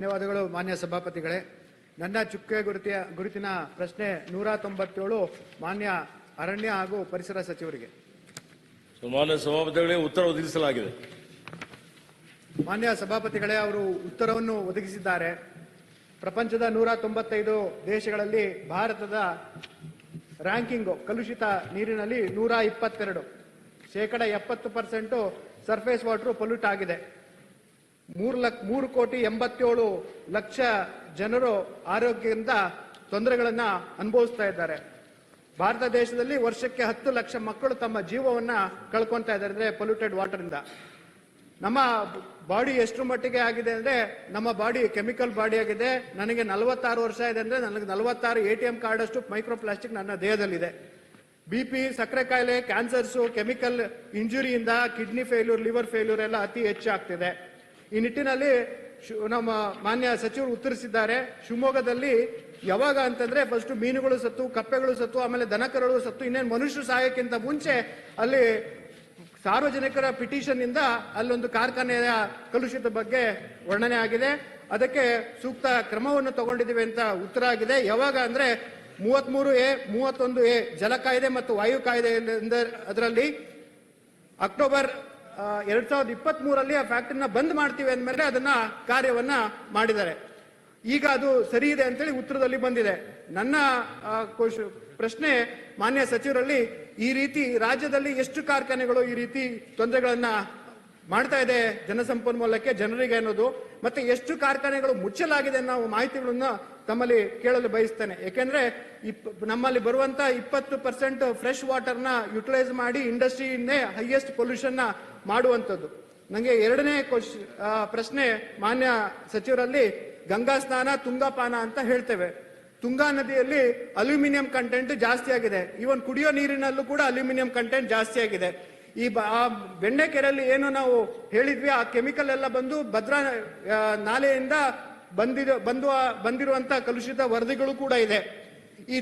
ಧನ್ಯವಾದಗಳು ಮಾನ್ಯ ಸಭಾಪತಿಗಳೇ. ನನ್ನ ಚುಕ್ಕೆ ಗುರುತಿಯ ಗುರುತಿನ ಪ್ರಶ್ನೆ ನೂರ ತೊಂಬತ್ತೇಳು ಮಾನ್ಯ ಅರಣ್ಯ ಹಾಗೂ ಪರಿಸರ ಸಚಿವರಿಗೆ. ಮಾನ್ಯ ಸಭಾಪತಿಗಳೇ ಉತ್ತರ ಒದಗಿಸಲಾಗಿದೆ. ಮಾನ್ಯ ಸಭಾಪತಿಗಳೇ ಅವರು ಉತ್ತರವನ್ನು ಒದಗಿಸಿದ್ದಾರೆ. ಪ್ರಪಂಚದ ನೂರ ತೊಂಬತ್ತೈದು ದೇಶಗಳಲ್ಲಿ ಭಾರತದ ರ್ಯಾಂಕಿಂಗು ಕಲುಷಿತ ನೀರಿನಲ್ಲಿ ನೂರ ಇಪ್ಪತ್ತೆರಡು. ಶೇಕಡ ಎಪ್ಪತ್ತು ಪರ್ಸೆಂಟು ಸರ್ಫೇಸ್ ವಾಟರ್ ಪೊಲ್ಯೂಟ್ ಆಗಿದೆ. ಮೂರು ಲಕ್ಷ ಮೂರು ಕೋಟಿ ಎಂಬತ್ತೇಳು ಲಕ್ಷ ಜನರು ಆರೋಗ್ಯದಿಂದ ತೊಂದರೆಗಳನ್ನು ಅನುಭವಿಸ್ತಾ ಇದ್ದಾರೆ. ಭಾರತ ದೇಶದಲ್ಲಿ ವರ್ಷಕ್ಕೆ ಹತ್ತು ಲಕ್ಷ ಮಕ್ಕಳು ತಮ್ಮ ಜೀವವನ್ನ ಕಳ್ಕೊತಾ ಇದ್ದಾರೆ ಅಂದ್ರೆ ಪೊಲ್ಯೂಟೆಡ್ ವಾಟರ್ ಇಂದ. ನಮ್ಮ ಬಾಡಿ ಎಷ್ಟು ಮಟ್ಟಿಗೆ ಆಗಿದೆ ಅಂದ್ರೆ ನಮ್ಮ ಬಾಡಿ ಕೆಮಿಕಲ್ ಬಾಡಿ ಆಗಿದೆ. ನನಗೆ ನಲವತ್ತಾರು ವರ್ಷ ಇದೆ ಅಂದ್ರೆ ನನಗೆ ನಲವತ್ತಾರು ಎ ಟಿ ಎಂ ಕಾರ್ಡ್ ಅಷ್ಟು ಮೈಕ್ರೋ ಪ್ಲಾಸ್ಟಿಕ್ ನನ್ನ ದೇಹದಲ್ಲಿದೆ. ಬಿ ಪಿ, ಸಕ್ಕರೆ ಕಾಯಿಲೆ, ಕ್ಯಾನ್ಸರ್ಸು, ಕೆಮಿಕಲ್ ಇಂಜುರಿಯಿಂದ ಕಿಡ್ನಿ ಫೇಲ್ಯೂರ್, ಲಿವರ್ ಫೇಲ್ಯೂರ್ ಎಲ್ಲ ಅತಿ ಹೆಚ್ಚಾಗ್ತಿದೆ. ಈ ನಿಟ್ಟಿನಲ್ಲಿ ನಮ್ಮ ಮಾನ್ಯ ಸಚಿವರು ಉತ್ತರಿಸಿದ್ದಾರೆ. ಶಿವಮೊಗ್ಗದಲ್ಲಿ ಯಾವಾಗ ಅಂತಂದ್ರೆ ಫಸ್ಟ್ ಮೀನುಗಳು ಸತ್ತು, ಕಪ್ಪೆಗಳು ಸತ್ತು, ಆಮೇಲೆ ದನಕರುಗಳು ಸತ್ತು, ಇನ್ನೇನು ಮನುಷ್ಯರು ಸಾಯಕ್ಕಿಂತ ಮುಂಚೆ ಅಲ್ಲಿ ಸಾರ್ವಜನಿಕರ ಪಿಟಿಷನ್ ಇಂದ ಅಲ್ಲೊಂದು ಕಾರ್ಖಾನೆಯ ಕಲುಷಿತ ಬಗ್ಗೆ ವರ್ಣನೆ ಆಗಿದೆ. ಅದಕ್ಕೆ ಸೂಕ್ತ ಕ್ರಮವನ್ನು ತಗೊಂಡಿದ್ದೀವಿ ಅಂತ ಉತ್ತರ ಆಗಿದೆ. ಯಾವಾಗ ಅಂದ್ರೆ ಮೂವತ್ಮೂರು ಎ, ಮೂವತ್ತೊಂದು ಎ ಜಲ ಕಾಯ್ದೆ ಮತ್ತು ವಾಯು ಕಾಯ್ದೆ ಅದರಲ್ಲಿ ಅಕ್ಟೋಬರ್ ಎರಡ್ ಸಾವಿರದ ಇಪ್ಪತ್ತ್ ಮೂರಲ್ಲಿ ಆ ಫ್ಯಾಕ್ಟ್ರಿನ ಬಂದ್ ಮಾಡ್ತೀವಿ ಅಂದ್ಮೇಲೆ ಅದನ್ನ ಕಾರ್ಯವನ್ನ ಮಾಡಿದ್ದಾರೆ. ಈಗ ಅದು ಸರಿ ಇದೆ ಅಂತೇಳಿ ಉತ್ತರದಲ್ಲಿ ಬಂದಿದೆ. ನನ್ನ ಪ್ರಶ್ನೆ ಮಾನ್ಯ ಸಚಿವರಲ್ಲಿ ಈ ರೀತಿ ರಾಜ್ಯದಲ್ಲಿ ಎಷ್ಟು ಕಾರ್ಖಾನೆಗಳು ಈ ರೀತಿ ತೊಂದರೆಗಳನ್ನ ಮಾಡ್ತಾ ಇದೆ ಜನಸಂಪನ್ಮೂಲಕ್ಕೆ, ಜನರಿಗೆ ಅನ್ನೋದು, ಮತ್ತೆ ಎಷ್ಟು ಕಾರ್ಖಾನೆಗಳು ಮುಚ್ಚಲಾಗಿದೆ ಅನ್ನೋ ಮಾಹಿತಿಗಳನ್ನ ತಮ್ಮಲ್ಲಿ ಕೇಳಲು ಬಯಸ್ತೇನೆ. ಯಾಕೆಂದ್ರೆ ನಮ್ಮಲ್ಲಿ ಬರುವಂತ ಇಪ್ಪತ್ತು ಪರ್ಸೆಂಟ್ ಫ್ರೆಶ್ ವಾಟರ್ನ ಯುಟಿಲೈಸ್ ಮಾಡಿ ಇಂಡಸ್ಟ್ರಿಯಿಂದೇ ಹೈಯೆಸ್ಟ್ ಪೊಲ್ಯೂಷನ್ನ ಮಾಡುವಂಥದ್ದು. ನನಗೆ ಎರಡನೇ ಕ್ವಶ್ ಪ್ರಶ್ನೆ ಮಾನ್ಯ ಸಚಿವರಲ್ಲಿ ಗಂಗಾ ಸ್ನಾನ, ತುಂಗಾಪಾನ ಅಂತ ಹೇಳ್ತೇವೆ. ತುಂಗಾ ನದಿಯಲ್ಲಿ ಅಲ್ಯೂಮಿನಿಯಂ ಕಂಟೆಂಟ್ ಜಾಸ್ತಿ ಆಗಿದೆ. ಈವನ್ ಕುಡಿಯೋ ನೀರಿನಲ್ಲೂ ಕೂಡ ಅಲ್ಯೂಮಿನಿಯಂ ಕಂಟೆಂಟ್ ಜಾಸ್ತಿ ಆಗಿದೆ. ಈ ಆ ಬೆಣ್ಣೆ ಕೆರೆಯಲ್ಲಿ ಏನು ನಾವು ಹೇಳಿದ್ವಿ, ಆ ಕೆಮಿಕಲ್ ಎಲ್ಲ ಬಂದು ಭದ್ರಾ ನಾಲೆಯಿಂದ ಬಂದಿದ, ಬಂದು ಬಂದಿರುವಂತ ಕಲುಷಿತ ವರದಿಗಳು ಕೂಡ ಇದೆ. ಈ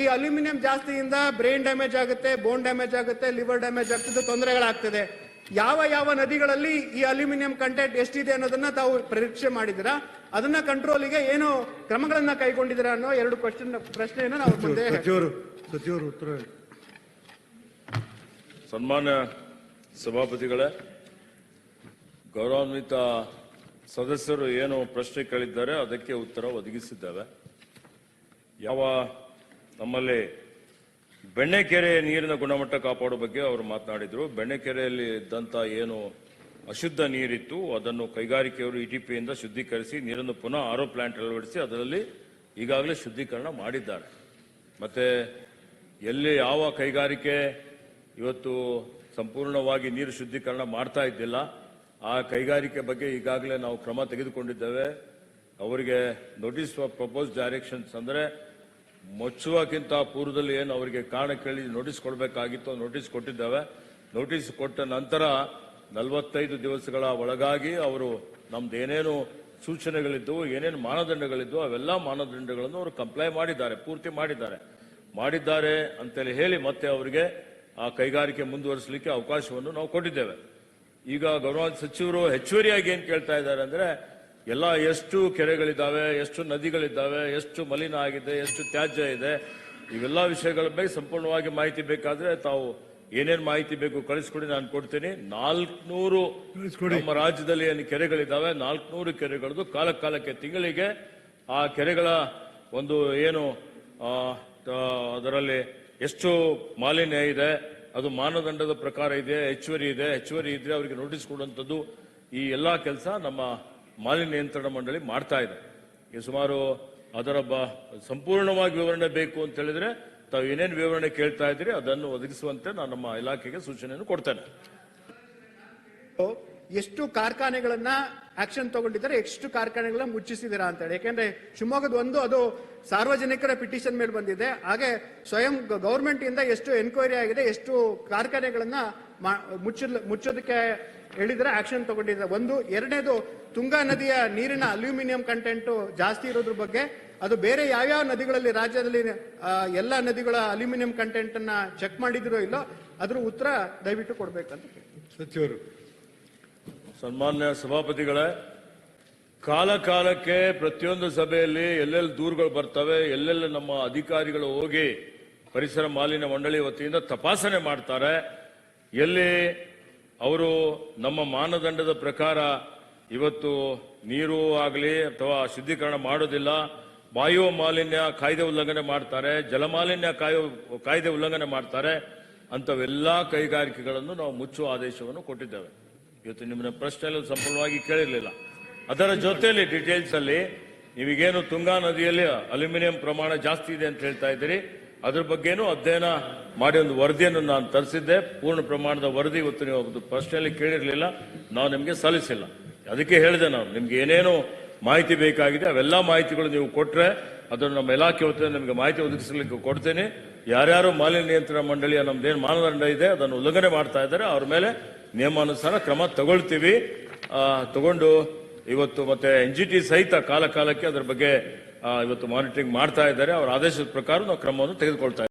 ಈ ಅಲ್ಯೂಮಿನಿಯಂ ಜಾಸ್ತಿಯಿಂದ ಬ್ರೈನ್ ಡ್ಯಾಮೇಜ್ ಆಗುತ್ತೆ, ಬೋನ್ ಡ್ಯಾಮೇಜ್ ಆಗುತ್ತೆ, ಲಿವರ್ ಡ್ಯಾಮೇಜ್ ಆಗ್ತದೆ, ತೊಂದರೆಗಳಾಗ್ತದೆ. ಯಾವ ಯಾವ ನದಿಗಳಲ್ಲಿ ಈ ಅಲ್ಯೂಮಿನಿಯಂ ಕಂಟೆಂಟ್ ಎಷ್ಟಿದೆ ಅನ್ನೋದನ್ನ ತಾವು ಪರೀಕ್ಷೆ ಮಾಡಿದಿರಾ ಅದನ್ನ ಕಂಟ್ರೋಲಿಗೆ ಏನು ಕ್ರಮಗಳನ್ನ ಕೈಗೊಂಡಿದ್ದೀರಾ ಅನ್ನೋ ಎರಡು ಕ್ವಶನ್ ಪ್ರಶ್ನೆಯನ್ನು ನಾವು ಸಚಿವರು ಸಚಿವರು ಉತ್ತರ. ಸನ್ಮಾನ್ಯ ಸಭಾಪತಿಗಳೇ, ಗೌರವಾನ್ವಿತ ಸದಸ್ಯರು ಏನು ಪ್ರಶ್ನೆ ಕೇಳಿದ್ದಾರೆ ಅದಕ್ಕೆ ಉತ್ತರ ಒದಗಿಸಿದ್ದೇವೆ. ಯಾವ ನಮ್ಮಲ್ಲಿ ಬೆಣ್ಣೆಕೆರೆ ನೀರಿನ ಗುಣಮಟ್ಟ ಕಾಪಾಡೋ ಬಗ್ಗೆ ಅವರು ಮಾತನಾಡಿದರು. ಬೆಣ್ಣೆಕೆರೆಯಲ್ಲಿ ಇದ್ದಂಥ ಏನು ಅಶುದ್ಧ ನೀರಿತ್ತು, ಅದನ್ನು ಕೈಗಾರಿಕೆಯವರು ಇಟಿಪಿಯಿಂದ ಶುದ್ಧೀಕರಿಸಿ, ನೀರನ್ನು ಪುನಃ ಆರೋ ಪ್ಲಾಂಟ್ ಅಳವಡಿಸಿ, ಅದರಲ್ಲಿ ಈಗಾಗಲೇ ಶುದ್ಧೀಕರಣ ಮಾಡಿದ್ದಾರೆ. ಮತ್ತೆ ಎಲ್ಲಿ ಯಾವ ಕೈಗಾರಿಕೆ ಇವತ್ತು ಸಂಪೂರ್ಣವಾಗಿ ನೀರು ಶುದ್ಧೀಕರಣ ಮಾಡ್ತಾ ಇದ್ದಿಲ್ಲ. ಆ ಕೈಗಾರಿಕೆ ಬಗ್ಗೆ ಈಗಾಗಲೇ ನಾವು ಕ್ರಮ ತೆಗೆದುಕೊಂಡಿದ್ದೇವೆ. ಅವರಿಗೆ ನೋಟಿಸ್ ಆಫ್ ಪ್ರಪೋಸ್ ಡೈರೆಕ್ಷನ್ಸ್ ಅಂದರೆ ಮುಚ್ಚುವಕ್ಕಿಂತ ಪೂರ್ವದಲ್ಲಿ ಏನು ಅವರಿಗೆ ಕಾರಣ ಕೇಳಿ ನೋಟಿಸ್ ಕೊಡಬೇಕಾಗಿತ್ತು ನೋಟಿಸ್ ಕೊಟ್ಟಿದ್ದೇವೆ. ನೋಟಿಸ್ ಕೊಟ್ಟ ನಂತರ ನಲವತ್ತೈದು ದಿವಸಗಳ ಒಳಗಾಗಿ ಅವರು ನಮ್ದು ಏನೇನು ಸೂಚನೆಗಳಿದ್ದವು, ಏನೇನು ಮಾನದಂಡಗಳಿದ್ದವು, ಅವೆಲ್ಲ ಮಾನದಂಡಗಳನ್ನು ಅವರು ಕಂಪ್ಲೈ ಮಾಡಿದ್ದಾರೆ, ಪೂರ್ತಿ ಮಾಡಿದ್ದಾರೆ. ಮಾಡಿದ್ದಾರೆ ಅಂತೇಳಿ ಹೇಳಿ ಮತ್ತೆ ಅವರಿಗೆ ಆ ಕೈಗಾರಿಕೆ ಮುಂದುವರಿಸಲಿಕ್ಕೆ ಅವಕಾಶವನ್ನು ನಾವು ಕೊಟ್ಟಿದ್ದೇವೆ. ಈಗ ಗೌರವ ಸಚಿವರು ಹೆಚ್ಚುವರಿಯಾಗಿ ಏನು ಕೇಳ್ತಾ ಇದ್ದಾರೆ ಅಂದರೆ ಎಲ್ಲ ಎಷ್ಟು ಕೆರೆಗಳಿದ್ದಾವೆ ಎಷ್ಟು ನದಿಗಳಿದ್ದಾವೆ ಎಷ್ಟು ಮಲಿನ ಆಗಿದೆ ಎಷ್ಟು ತ್ಯಾಜ್ಯ ಇದೆ ಇವೆಲ್ಲ ವಿಷಯಗಳ ಬಗ್ಗೆ ಸಂಪೂರ್ಣವಾಗಿ ಮಾಹಿತಿ ಬೇಕಾದರೆ ತಾವು ಏನೇನು ಮಾಹಿತಿ ಬೇಕು ಕಳಿಸ್ಕೊಡಿ ನಾನು ಕೊಡ್ತೀನಿ. ನಾಲ್ಕುನೂರು ಕಳಿಸ್ಕೊಡಿ. ನಮ್ಮ ರಾಜ್ಯದಲ್ಲಿ ಏನು ಕೆರೆಗಳಿದ್ದಾವೆ ನಾಲ್ಕುನೂರು ಕೆರೆಗಳದ್ದು ಕಾಲ ಕಾಲಕ್ಕೆ ತಿಂಗಳಿಗೆ. ಆ ಕೆರೆಗಳ ಒಂದು ಏನು ಅದರಲ್ಲಿ ಎಷ್ಟು ಮಾಲಿನ್ಯ ಇದೆ, ಅದು ಮಾನದಂಡದ ಪ್ರಕಾರ ಇದೆ, ಹೆಚ್ಚುವರಿ ಇದೆ, ಹೆಚ್ಚುವರಿ ಇದ್ರೆ ಅವರಿಗೆ ನೋಟಿಸ್ ಕೊಡುವಂಥದ್ದು ಈ ಎಲ್ಲ ಕೆಲಸ ನಮ್ಮ ಮಾಲಿನ್ಯ ನಿಯಂತ್ರಣ ಮಂಡಳಿ ಮಾಡ್ತಾ ಇದೆ. ಈ ಸುಮಾರು ಅದರ ಬ ಸಂಪೂರ್ಣವಾಗಿ ವಿವರಣೆ ಬೇಕು ಅಂತ ಹೇಳಿದ್ರೆ ತಾವು ಏನೇನು ವಿವರಣೆ ಕೇಳ್ತಾ ಇದ್ದೀರಿ ಅದನ್ನು ಒದಗಿಸುವಂತೆ ನಾನು ನಮ್ಮ ಇಲಾಖೆಗೆ ಸೂಚನೆಯನ್ನು ಕೊಡ್ತೇನೆ. ಎಷ್ಟು ಕಾರ್ಖಾನೆಗಳನ್ನ ಆಕ್ಷನ್ ತಗೊಂಡಿದ್ದಾರೆ, ಎಷ್ಟು ಕಾರ್ಖಾನೆಗಳನ್ನ ಮುಚ್ಚಿಸಿದ್ದೀರಾ ಅಂತ ಹೇಳಿ ಯಾಕೆಂದ್ರೆ ಶಿವಮೊಗ್ಗದ ಒಂದು, ಅದು ಸಾರ್ವಜನಿಕರ ಪಿಟಿಷನ್ ಮೇಲೆ ಬಂದಿದೆ. ಹಾಗೆ ಸ್ವಯಂ ಗೌರ್ಮೆಂಟ್ ಇಂದ ಎಷ್ಟು ಎನ್ಕ್ವೈರಿ ಆಗಿದೆ, ಎಷ್ಟು ಕಾರ್ಖಾನೆಗಳನ್ನ ಮುಚ್ಚಲ್ ಮುಚ್ಚೋದಕ್ಕೆ ಹೇಳಿದ್ರೆ ಆಕ್ಷನ್ ತಗೊಂಡಿದ್ದಾರೆ. ಒಂದು, ಎರಡನೇದು, ತುಂಗಾ ನದಿಯ ನೀರಿನ ಅಲ್ಯೂಮಿನಿಯಂ ಕಂಟೆಂಟ್ ಜಾಸ್ತಿ ಇರೋದ್ರ ಬಗ್ಗೆ, ಅದು ಬೇರೆ ಯಾವ್ಯಾವ ನದಿಗಳಲ್ಲಿ, ರಾಜ್ಯದಲ್ಲಿ ಎಲ್ಲ ನದಿಗಳ ಅಲ್ಯೂಮಿನಿಯಂ ಕಂಟೆಂಟ್ ಅನ್ನ ಚೆಕ್ ಮಾಡಿದಿರೋ ಇಲ್ಲೋ, ಅದ್ರ ಉತ್ತರ ದಯವಿಟ್ಟು ಕೊಡ್ಬೇಕಂತ. ಸಚಿವರು ಸನ್ಮಾನ್ಯ ಸಭಾಪತಿಗಳೇ ಕಾಲ ಕಾಲಕ್ಕೆ ಪ್ರತಿಯೊಂದು ಸಭೆಯಲ್ಲಿ ಎಲ್ಲೆಲ್ಲಿ ದೂರುಗಳು ಬರ್ತವೆ, ಎಲ್ಲೆಲ್ಲಿ ನಮ್ಮ ಅಧಿಕಾರಿಗಳು ಹೋಗಿ ಪರಿಸರ ಮಾಲಿನ್ಯ ಮಂಡಳಿ ವತಿಯಿಂದ ತಪಾಸಣೆ ಮಾಡ್ತಾರೆ, ಎಲ್ಲಿ ಅವರು ನಮ್ಮ ಮಾನದಂಡದ ಪ್ರಕಾರ ಇವತ್ತು ನೀರು ಆಗಲಿ ಅಥವಾ ಶುದ್ಧೀಕರಣ ಮಾಡೋದಿಲ್ಲ, ವಾಯು ಮಾಲಿನ್ಯ ಕಾಯ್ದೆ ಉಲ್ಲಂಘನೆ ಮಾಡ್ತಾರೆ ಜಲಮಾಲಿನ್ಯ ಕಾಯೋ, ಕಾಯ್ದೆ ಉಲ್ಲಂಘನೆ ಮಾಡ್ತಾರೆ, ಅಂಥವೆಲ್ಲ ಕೈಗಾರಿಕೆಗಳನ್ನು ನಾವು ಮುಚ್ಚುವ ಆದೇಶವನ್ನು ಕೊಟ್ಟಿದ್ದೇವೆ. ಇವತ್ತು ನಿಮ್ಮನ್ನ ಪ್ರಶ್ನೆಯಲ್ಲಿ ಸಂಪೂರ್ಣವಾಗಿ ಕೇಳಿರಲಿಲ್ಲ. ಅದರ ಜೊತೆಯಲ್ಲಿ ಡೀಟೇಲ್ಸ್ ಅಲ್ಲಿ ನೀವೀಗೇನು ತುಂಗಾ ನದಿಯಲ್ಲಿ ಅಲ್ಯೂಮಿನಿಯಂ ಪ್ರಮಾಣ ಜಾಸ್ತಿ ಇದೆ ಅಂತ ಹೇಳ್ತಾ ಇದ್ದೀರಿ. ಅದ್ರ ಬಗ್ಗೆನೂ ಅಧ್ಯಯನ ಮಾಡಿ ಒಂದು ವರದಿಯನ್ನು ನಾನು ತರಿಸಿದ್ದೆ. ಪೂರ್ಣ ಪ್ರಮಾಣದ ವರದಿ ಇವತ್ತು ನೀವು ಒಂದು ಪ್ರಶ್ನೆಯಲ್ಲಿ ಕೇಳಿರಲಿಲ್ಲ. ನಾವು ನಿಮಗೆ ಸಲ್ಲಿಸಿಲ್ಲ. ಅದಕ್ಕೆ ಹೇಳಿದೆ ನಾನು, ನಿಮ್ಗೆ ಏನೇನು ಮಾಹಿತಿ ಬೇಕಾಗಿದೆ ಅವೆಲ್ಲ ಮಾಹಿತಿಗಳು ನೀವು ಕೊಟ್ರೆ ಅದನ್ನು ನಮ್ಮ ಇಲಾಖೆ ವತಿಯಿಂದ ನಿಮಗೆ ಮಾಹಿತಿ ಒದಗಿಸಲಿಕ್ಕೆ ಕೊಡ್ತೇನೆ. ಯಾರ್ಯಾರು ಮಾಲಿನ್ಯ ನಿಯಂತ್ರಣ ಮಂಡಳಿಯ ನಮ್ದೇನು ಮಾನದಂಡ ಇದೆ ಅದನ್ನು ಉಲ್ಲಂಘನೆ ಮಾಡ್ತಾ ಇದ್ದಾರೆ. ಅವ್ರ ಮೇಲೆ ನಿಯಮಾನುಸಾರ ಕ್ರಮ ತಗೊಳ್ತೀವಿ ತಗೊಂಡು ಇವತ್ತು ಮತ್ತೆ ಎನ್ ಜಿ ಟಿ ಸಹಿತ ಕಾಲ ಕಾಲಕ್ಕೆ ಅದರ ಬಗ್ಗೆ ಇವತ್ತು ಮಾನಿಟರಿಂಗ್ ಮಾಡ್ತಾ ಇದ್ದಾರೆ ಅವರ ಆದೇಶದ ಪ್ರಕಾರ ನಾವು ಕ್ರಮವನ್ನು ತೆಗೆದುಕೊಳ್ತಾ.